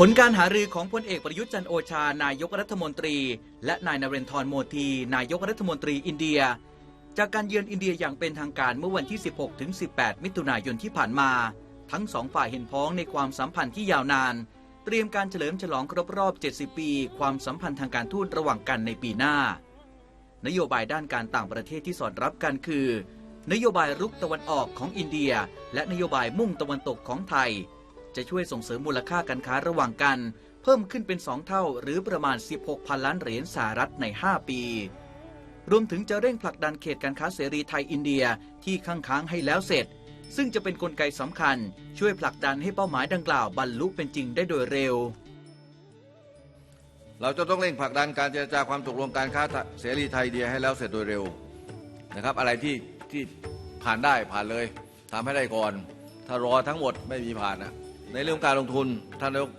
ผลการหารือของพลเอกประยุทธ์จันโอชา นายกรัฐมนตรี และนายนเรนทรโมที นายกรัฐมนตรีอินเดีย จากการเยือนอินเดียอย่างเป็นทางการเมื่อวันที่ 16 ถึง 18 มิถุนายนที่ผ่านมา ทั้งสองฝ่ายเห็นพ้องในความสัมพันธ์ที่ยาวนาน เตรียมการเฉลิมฉลองครบรอบ 70 ปี ความสัมพันธ์ทางการทูตระหว่างกันในปีหน้า นโยบายด้านการต่างประเทศที่สอดรับกันคือ นโยบายรุกตะวันออกของอินเดีย และนโยบายมุ่งตะวันตกของไทย จะช่วยส่งเสริมมูลค่าการค้าระหว่างกัน เพิ่มขึ้นเป็น 2 เท่า หรือประมาณ 16พันล้านเหรียญสหรัฐใน 5 ปี รวมถึงจะเร่งผลักดันเขตการค้าเสรีไทยอินเดียที่ค้างค้างให้แล้วเสร็จ ซึ่งจะเป็นนกลไกสำคัญ ช่วยผลักดันให้เป้าหมายดังกล่าวบรรลุเป็นจริงได้โดยเร็วเราจะต้องเร่งผลักดันการเจรจาความตกลงการค้าเสรีไทยอินเดียให้แล้วเสร็จโดยเร็วนะครับ อะไรที่ที่ผ่านได้ผ่านเลยทำให้ได้ก่อน ถ้ารอทั้งหมดไม่มีผ่านนะ ในเรื่องการลงทุนท่านนายก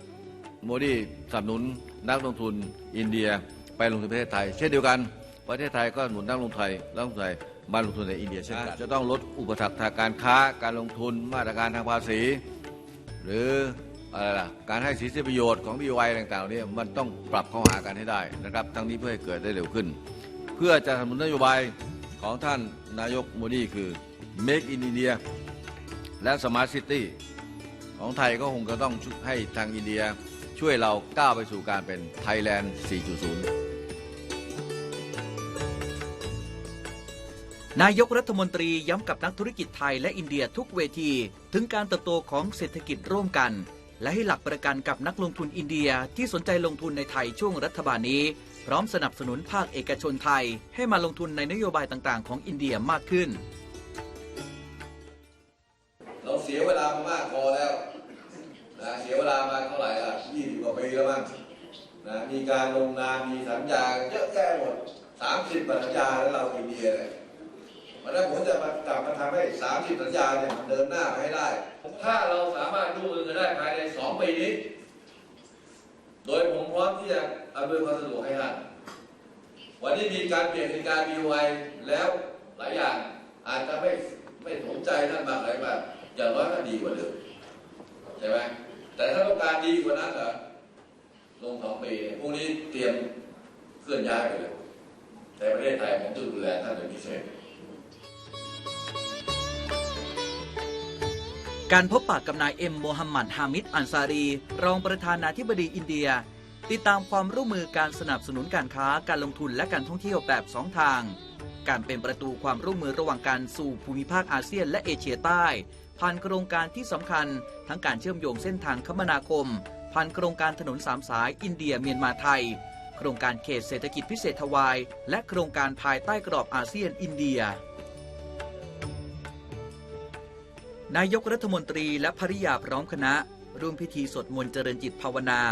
โมดีสนับสนุนนักลงทุนอินเดียไปลงทุนประเทศไทย เช่นเดียวกัน ประเทศไทยก็สนับสนุนนักลงทุนไทยนักลงทุนไทยมาลงทุนในอินเดียเช่นกันจะต้องลดอุปสรรคทางการค้าการลงทุนมาตรการทางภาษี หรืออะไรล่ะการให้สิทธิประโยชน์ของ BY ต่างๆเหล่านี้มันต้องปรับเข้าหากันให้ได้นะครับ ทั้งนี้เพื่อให้เกิดได้เร็วขึ้น เพื่อจะสนับสนุนนโยบายของท่านนายกโมดีคือ Make in India และ Smart City ของไทยก็คงจะต้องให้ทางอินเดียช่วยเราก้าวไปสู่การเป็น Thailand 4.0 นายกรัฐมนตรีย้ำกับนักธุรกิจไทยและอินเดียทุกเวที ถึงการเติบโตของเศรษฐกิจร่วมกัน และให้หลักประกันกับนักลงทุนอินเดียที่สนใจลงทุนในไทยช่วงรัฐบาลนี้ พร้อมสนับสนุนภาคเอกชนไทย ให้มาลงทุนในนโยบายต่างๆ ของอินเดียมากขึ้น เราเสียเวลามามากพอแล้วนะเสียเวลามาเท่าไหร่ล่ะ20กว่าปีแล้วมั้งนะมีการลงนามมีสัญญาเยอะแยะหมด30สัญญาแล้วเราอินเดียเลยวันนั้นผมจะมากลับมาทำให้30สัญญาเนี่ยมันเดินหน้าให้ได้ ถ้าเราสามารถร่วมมือกันได้ภายใน2ปีนี้ โดยผมพร้อมที่จะอำนวยความสะดวกให้ท่านวันนี้มีการเปลี่ยนในการมีไวแล้วหลายอย่างอาจจะไม่ไม่สนใจท่านบางอะไรแบบ อย่างน้อยก็ดีกว่าเดิมใช่ไหมแต่ถ้าต้องการดีกว่านั้นเหรอลงสองปีเบียพรุ่งนี้เตรียมเคลื่อนย้ายไปเลยในประเทศไทยผมจะดูแลท่านเป็นพิเศษการพบปะกับนายเอ็มโมฮัมหมัดฮามิดอันซารี รองประธานาธิบดีอินเดีย ติดตามความร่วมมือการสนับสนุนการค้าการลงทุนและการท่องเที่ยวแบบสองทาง การเป็นประตูความร่วมมือระหว่างกันสู่ภูมิภาคอาเซียนและเอเชียใต้ ผ่านโครงการที่สำคัญ ทั้งการเชื่อมโยงเส้นทางคมนาคม ผ่านโครงการถนนสามสายอินเดียเมียนมาไทย โครงการเขตเศรษฐกิจพิเศษทวาย และโครงการภายใต้กรอบอาเซียนอินเดีย นายกรัฐมนตรีและภริยาพร้อมคณะ ร่วมพิธีสวดมนต์เจริญจิตภาวนา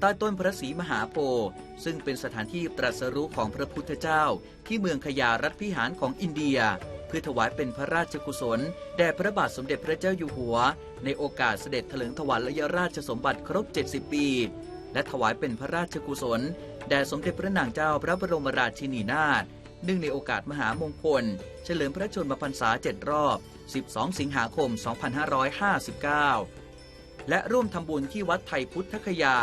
ใต้ต้นพระศรีมหาโพธิ์ซึ่งเป็นสถานที่ตรัสรู้ของพระพุทธเจ้า ที่เมืองขยารัฐพิหารของอินเดีย พื่อถวายเป็นพระราชกุศล แด่พระบาทสมเด็จพระเจ้าอยู่หัว ในโอกาสเสด็จเถลิงถวัลยราชสมบัติครบ 70 ปี และถวายเป็นพระราชกุศล แด่สมเด็จพระนางเจ้าพระบรมราชินีนาถเนื่องในโอกาสมหามงคล เฉลิมพระชนมพรรษา 7 รอบ 12 สิงหาคม 2559 และร่วมทำบุญที่วัดไทยพุทธคยา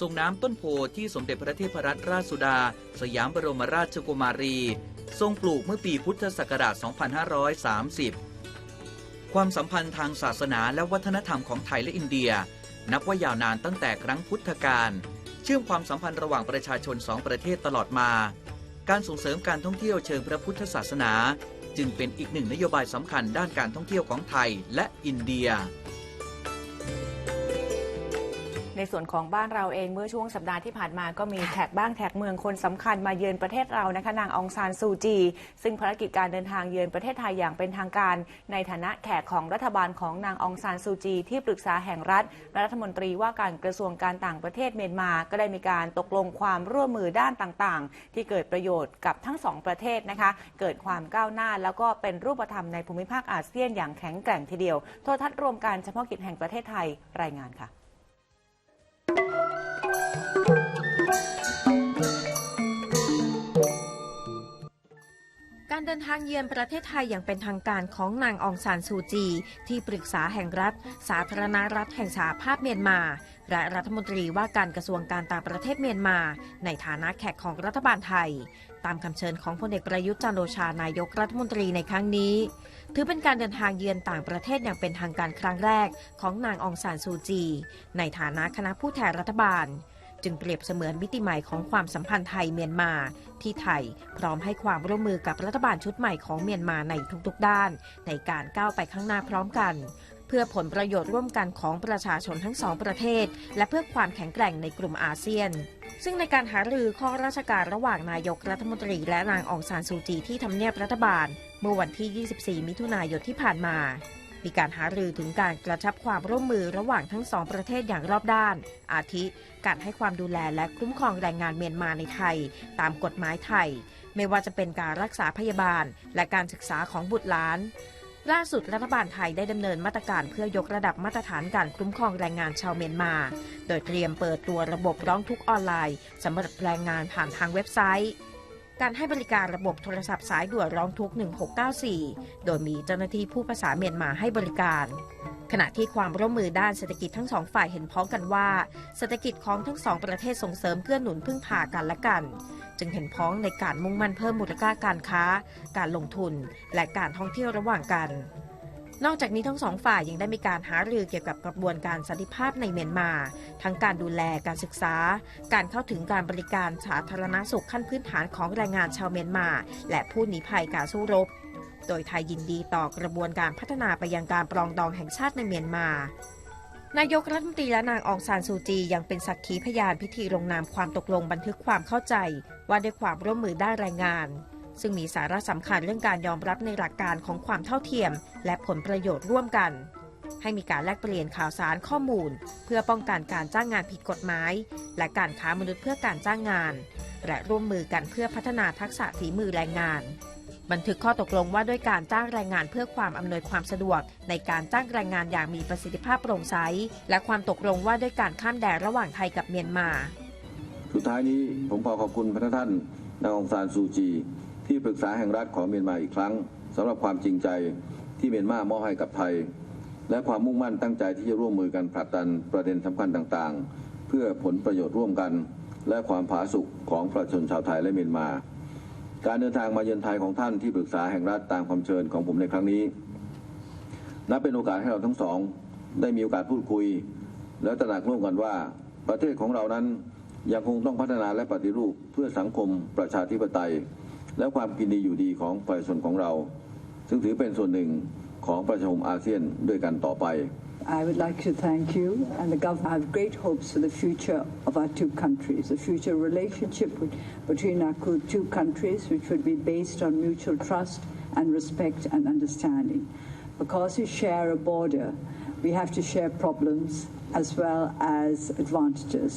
ทรงน้ำต้นโพที่สมเด็จพระเทพรัตนราชสุดา สยามบรมราชกุมารี ทรงปลูกเมื่อปีพุทธศักราช 2530 ความสัมพันธ์ทางศาสนาและวัฒนธรรมของไทยและอินเดีย นับว่ายาวนานตั้งแต่ครั้งพุทธกาลเชื่อมความสัมพันธ์ระหว่างประชาชนสองประเทศตลอดมา การส่งเสริมการท่องเที่ยวเชิงพระพุทธศาสนา จึงเป็นอีกหนึ่งนโยบายสำคัญด้านการท่องเที่ยวของไทยและอินเดีย ในส่วนของบ้านเราเองเมื่อช่วงสัปดาห์ที่ผ่านมาก็มีแขกบ้างแขกเมืองคนสำคัญมาเยือนประเทศเรานะคะนางองซานซูจี ซึ่งภารกิจการเดินทางเยือนประเทศไทยอย่างเป็นทางการ ในฐานะแขกของรัฐบาลของนางองซานซูจี ที่ปรึกษาแห่งรัฐและรัฐมนตรีว่าการกระทรวงการต่างประเทศเมียนมา ก็ได้มีการตกลงความร่วมมือด้านต่างๆ ที่เกิดประโยชน์กับทั้งสองประเทศนะคะเกิดความก้าวหน้าแล้วก็เป็นรูปธรรมในภูมิภาคอาเซียนอย่างแข็งแกร่งทีเดียวโทรทัศน์รวมการเฉพาะกิจแห่งประเทศไทยรายงานค่ะ การเดินทางเยือนประเทศไทยอย่างเป็นทางการของนางองซานซูจี ที่ปรึกษาแห่งรัฐ สาธารณรัฐแห่งสหภาพเมียนมา และรัฐมนตรีว่าการกระทรวงการต่างประเทศเมียนมา ในฐานะแขกของรัฐบาลไทย ตามคำเชิญของพลเอกประยุทธ์จันทร์โอชานายกรัฐมนตรีในครั้งนี้ ถือเป็นการเดินทางเยือนต่างประเทศอย่างเป็นทางการครั้งแรก ของนางองซานซูจี ในฐานะคณะผู้แทนรัฐบาล จึงเปรียบเสมือนมิติใหม่ของความสัมพันธ์ไทยเมียนมา ที่ไทยพร้อมให้ความร่วมมือกับรัฐบาลชุดใหม่ของเมียนมาในทุกๆด้าน ในการก้าวไปข้างหน้าพร้อมกัน เพื่อผลประโยชน์ร่วมกันของประชาชนทั้งสองประเทศ และเพื่อความแข็งแกร่งในกลุ่มอาเซียนซึ่งในการหารือข้อราชการระหว่างนายกรัฐมนตรีและนางองซานซูจีที่ทำเนียบรัฐบาล เมื่อวันที่ 24 มิถุนายนที่ผ่านมา มีการหารือถึงการกระชับความร่วมมือระหว่างทั้งสองประเทศอย่างรอบด้าน อาทิ การให้ความดูแลและคุ้มครองแรงงานเมียนมาในไทย ตามกฎหมายไทย ไม่ว่าจะเป็นการรักษาพยาบาล และการศึกษาของบุตรหลานล่าสุดรัฐบาลไทยได้ดำเนินมาตรการเพื่อยกระดับมาตรฐานการคุ้มครองแรงงานชาวเมียนมา โดยเตรียมเปิดตัวระบบร้องทุกข์ออนไลน์สำหรับแรงงานผ่านทางเว็บไซต์ การให้บริการระบบโทรศัพท์สายด่วนร้องทุกข์1694 โดยมีเจ้าหน้าที่ผู้ประสานเมียนมาให้บริการ ขณะที่ความร่วมมือด้านเศรษฐกิจทั้งสองฝ่ายเห็นพ้องกันว่าเศรษฐกิจของทั้งสองประเทศส่งเสริมเกื้อหนุนพึ่งพากันและกัน จึงเห็นพ้องในการมุ่งมั่นเพิ่มมูลค่าการค้า การลงทุน และการท่องเที่ยวระหว่างกัน นอกจากนี้ทั้งสองฝ่ายยังได้มีการหารือเกี่ยวกับกระบวนการสันติภาพในเมียนมา ทั้งการดูแลการศึกษา การเข้าถึงการบริการสาธารณสุขขั้นพื้นฐานของแรงงานชาวเมียนมา และผู้หนีภัยการสู้รบ โดยไทยยินดีต่อกระบวนการพัฒนาไปยังการปรองดองแห่งชาติในเมียนมานายกรัฐมนตรีและนางองซานซูจียังเป็นสักขีพยานพิธีลงนามความตกลงบันทึกความเข้าใจ ว่าด้วยความร่วมมือด้านแรงงาน ซึ่งมีสาระสำคัญเรื่องการยอมรับในหลักการของความเท่าเทียม และผลประโยชน์ร่วมกัน ให้มีการแลกเปลี่ยนข่าวสารข้อมูล เพื่อป้องกันการจ้างงานผิดกฎหมาย และการค้ามนุษย์เพื่อการจ้างงาน และร่วมมือกันเพื่อพัฒนาทักษะฝีมือแรงงาน บันทึกข้อตกลงว่าด้วยการจ้างแรงงานเพื่อความอำนวยความสะดวก ในการจ้างแรงงานอย่างมีประสิทธิภาพโปร่งใส และความตกลงว่าด้วยการข้ามแดนระหว่างไทยกับเมียนมา สุดท้ายนี้ผมขอขอบคุณพระท่านนางองซานซูจี ที่ปรึกษาแห่งรัฐของเมียนมาอีกครั้งสำหรับความจริงใจที่เมียนมามอบให้กับไทย และความมุ่งมั่นตั้งใจที่จะร่วมมือกันผลักดันประเด็นสำคัญต่างๆ เพื่อผลประโยชน์ร่วมกัน และความผาสุกของประชาชนชาวไทยและเมียนมา การเดินทางมาเยือนไทยของท่านที่ปรึกษาแห่งรัฐตามคำเชิญของผมในครั้งนี้นับเป็นโอกาสให้เราทั้งสอง ได้มีโอกาสพูดคุย และตระหนักร่วมกันว่า ประเทศของเรานั้นยังคงต้องพัฒนาและปฏิรูปเพื่อสังคมประชาธิปไตย และความกินดีอยู่ดีของประชาชนของเรา ซึ่งถือเป็นส่วนหนึ่งของประชาคมอาเซียนด้วยกันต่อไป I would like to thank you and the government. I have great hopes for the future of our two countries, the future relationship with- between our two countries, which would be based on mutual trust and respect and understanding. Because we share a border, we have to share problems as well as advantages.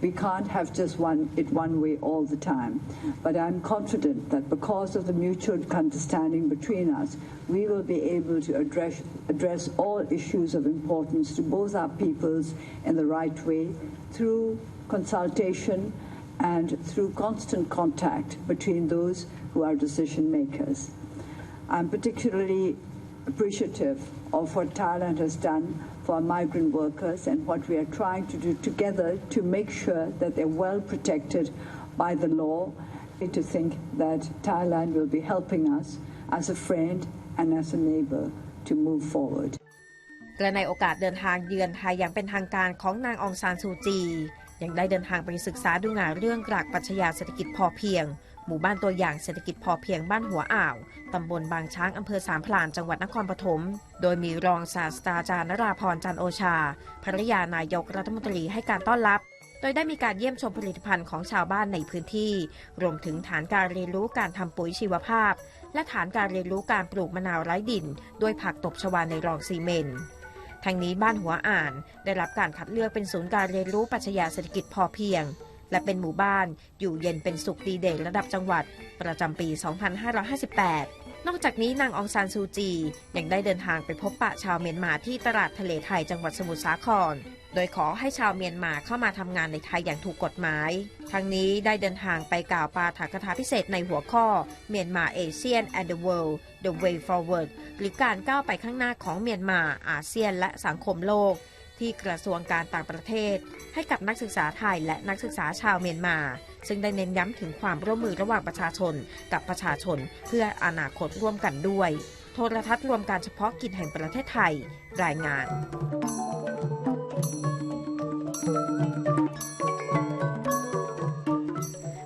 We can't have just one, it one way all the time. But I'm confident that because of the mutual understanding between us, we will be able to address, address all issues of importance to both our peoples in the right way through consultation and through constant contact between those who are decision makers. I'm particularly appreciative of what Thailand has done for our migrant workers and what we are trying to do together to make sure that they're well protected by the law. To think that Thailand will be helping us as a friend and as a neighbor to move forward. และในโอกาสเดินทางเยือนไทยอย่างเป็นทางการของนางองซานซูจี ยังได้เดินทางไปศึกษาดูงานเรื่องหลักปรัชญาเศรษฐกิจพอเพียง หมู่บ้านตัวอย่างเศรษฐกิจพอเพียงบ้านหัวอ่าว ตำบลบางช้างอำเภอสามพลานจังหวัดนครปฐม โดยมีรองศาสตราจารย์นราพรจันโอชา ภรรยานายกรัฐมนตรีให้การต้อนรับ โดยได้มีการเยี่ยมชมผลิตภัณฑ์ของชาวบ้านในพื้นที่ รวมถึงฐานการเรียนรู้การทำปุ๋ยชีวภาพ และฐานการเรียนรู้การปลูกมะนาวไร้ดิน ด้วยผักตบชวาในรองซีเมนต์ทางนี้บ้านหัวอ่าน ได้รับการคัดเลือกเป็นศูนย์การเรียนรู้ปัชญาเศรษฐกิจพอเพียง และเป็นหมู่บ้านอยู่เย็นเป็นสุขดีเด่นระดับจังหวัด ประจำปี 2558 นอกจากนี้นางองซานซูจี ยังได้เดินทางไปพบปะชาวเมียนมาที่ตลาดทะเลไทยจังหวัดสมุทรสาคร โดยขอให้ชาวเมียนมาเข้ามาทำงานในไทยอย่างถูกกฎหมาย ทั้งนี้ได้เดินทางไปกล่าวปาฐกถาพิเศษในหัวข้อเมียนมาเอเชียน and the world the way forward หรือการก้าวไปข้างหน้าของเมียนมาอาเซียนและสังคมโลก ที่กระทรวงการต่างประเทศ ให้กับนักศึกษาไทยและนักศึกษาชาวเมียนมา ซึ่งได้เน้นย้ำถึงความร่วมมือระหว่างประชาชน กับประชาชน เพื่ออนาคตร่วมกันด้วย โทรทัศน์รวมการเฉพาะกิจแห่งประเทศไทย รายงาน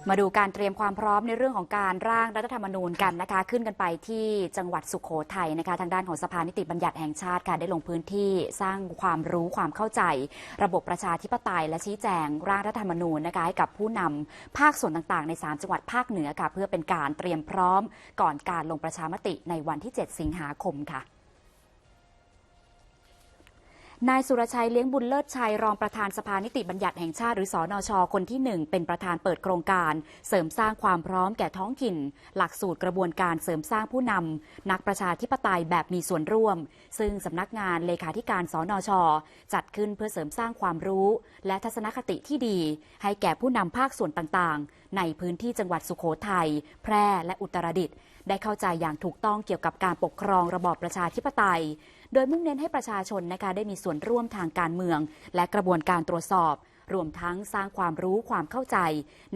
มาดูการเตรียมความพร้อมในเรื่องของการร่างรัฐธรรมนูญกันนะคะ ขึ้นกันไปที่จังหวัดสุขโขทัยนะคะ ทางด้านของสภานิติบัญญัติแห่งชาติค่ะได้ลงพื้นที่สร้างความรู้ความเข้าใจ ระบบประชาธิปไตย และชี้แจง ร่างรัฐธรรมนูญนะคะให้กับผู้นำภาคส่วนต่างๆ ใน 3 จังหวัดภาคเหนือค่ะเพื่อเป็นการเตรียมพร้อมก่อนการลงประชามติในวันที่ 7 สิงหาคมค่ะ นายสุรชัยเลี้ยงบุญเลิศชัยรองประธานสภานิติบัญญัติแห่งชาติหรือสอนอชคนที่หนึ่งเป็นประธานเปิดโครงการ เสริมสร้างความพร้อมแก่ท้องถิ่น หลักสูตรกระบวนการเสริมสร้างผู้นำนักประชาธิปไตยแบบมีส่วนร่วม ซึ่งสำนักงานเลขาธิการสอนอชจัดขึ้นเพื่อเสริมสร้างความรู้ และทัศนคติที่ดี ให้แก่ผู้นำภาคส่วนต่างๆ ในพื้นที่จังหวัดสุโขทัยแพร่และอุตรดิตถ์ ได้เข้าใจอย่างถูกต้องเกี่ยวกับการปกครองระบอบประชาธิปไตย โดยมุ่งเน้นให้ประชาชนนะคะได้มีส่วนร่วมทางการเมือง และกระบวนการตรวจสอบ รวมทั้งสร้างความรู้ความเข้าใจ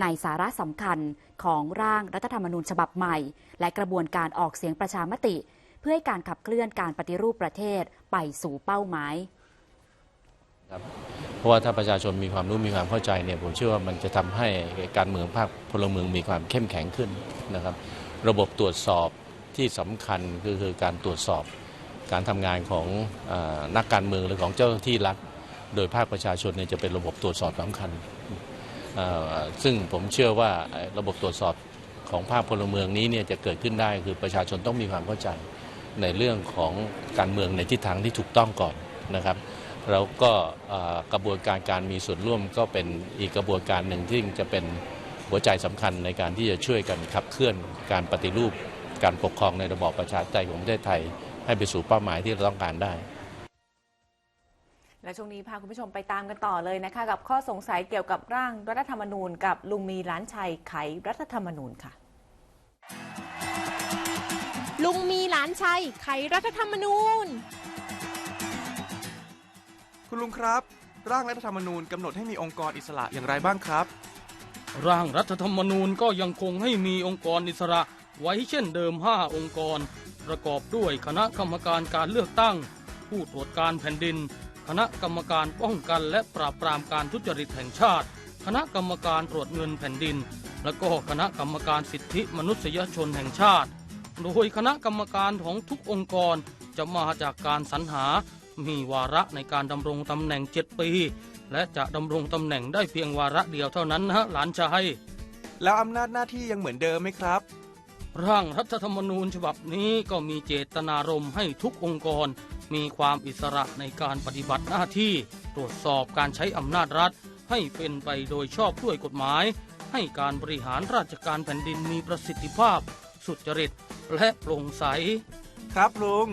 ในสาระสำคัญของร่างรัฐธรรมนูญฉบับใหม่ และกระบวนการออกเสียงประชามติ เพื่อให้การขับเคลื่อนการปฏิรูปประเทศไปสู่เป้าหมายครับเพราะว่าถ้าประชาชนมีความรู้มีความเข้าใจเนี่ยผมเชื่อว่ามันจะทำให้การเมืองภาคพลเมืองมีความเข้มแข็งขึ้นนะครับ ระบบตรวจสอบที่สำคัญก็คือการตรวจสอบการทำงานของอนักการเมืองหรือของเจ้าหน้าที่รัฐ โดยภาคประชาชนเนี่ยจะเป็นระบบตรวจสอบสำคัญ ซึ่งผมเชื่อว่าระบบตรวจสอบของภาคพลเมืองนี้เนี่ยจะเกิดขึ้นได้คือประชาชนต้องมีความเข้าใจในเรื่องของการเมืองในทิศทางที่ถูกต้องก่อนนะครับแล้วก็กระบวนการการมีส่วนร่วมก็เป็นอีกกระบวนการหนึ่งที่จะเป็น หัวใจสำคัญในการที่จะช่วยกันขับเคลื่อนการปฏิรูป การปกครองในระบอบประชาธิปไตยของประเทศไทย ให้ไปสู่เป้าหมายที่เราต้องการได้และช่วงนี้พาคุณผู้ชมไปตามกันต่อเลยนะคะ กับข้อสงสัยเกี่ยวกับร่างรัฐธรรมนูญ กับลุงมีล้านชัยไขรัฐธรรมนูญค่ะ ลุงมีหลานชัยไขรัฐธรรมนูญ คุณลุงครับ ร่างรัฐธรรมนูญกำหนดให้มีองค์กรอิสระอย่างไรบ้างครับ ร่างรัฐธรรมนูญก็ยังคงให้มีองค์กรอิสระไว้เช่นเดิม 5 องค์กร ประกอบด้วยคณะกรรมการการเลือกตั้ง ผู้ตรวจการแผ่นดิน คณะกรรมการป้องกันและปราบปรามการทุจริตแห่งชาติ คณะกรรมการตรวจเงินแผ่นดิน และก็คณะกรรมการสิทธิมนุษยชนแห่งชาติ โดยคณะกรรมการของทุกองค์กรจะมาจากการสรรหา มีวาระในการดำรงตำแหน่ง 7 ปี และจะดำรงตำแหน่งได้เพียงวาระเดียวเท่านั้นนะฮะหลานชาย แล้วอำนาจหน้าที่ยังเหมือนเดิมไหมครับ ร่างรัฐธรรมนูญฉบับนี้ก็มีเจตนารมณ์ให้ทุกองค์กร มีความอิสระในการปฏิบัติหน้าที่ ตรวจสอบการใช้อำนาจรัฐ ให้เป็นไปโดยชอบด้วยกฎหมาย ให้การบริหารราชการแผ่นดินมีประสิทธิภาพ สุจริตและโปร่งใส ครับลุง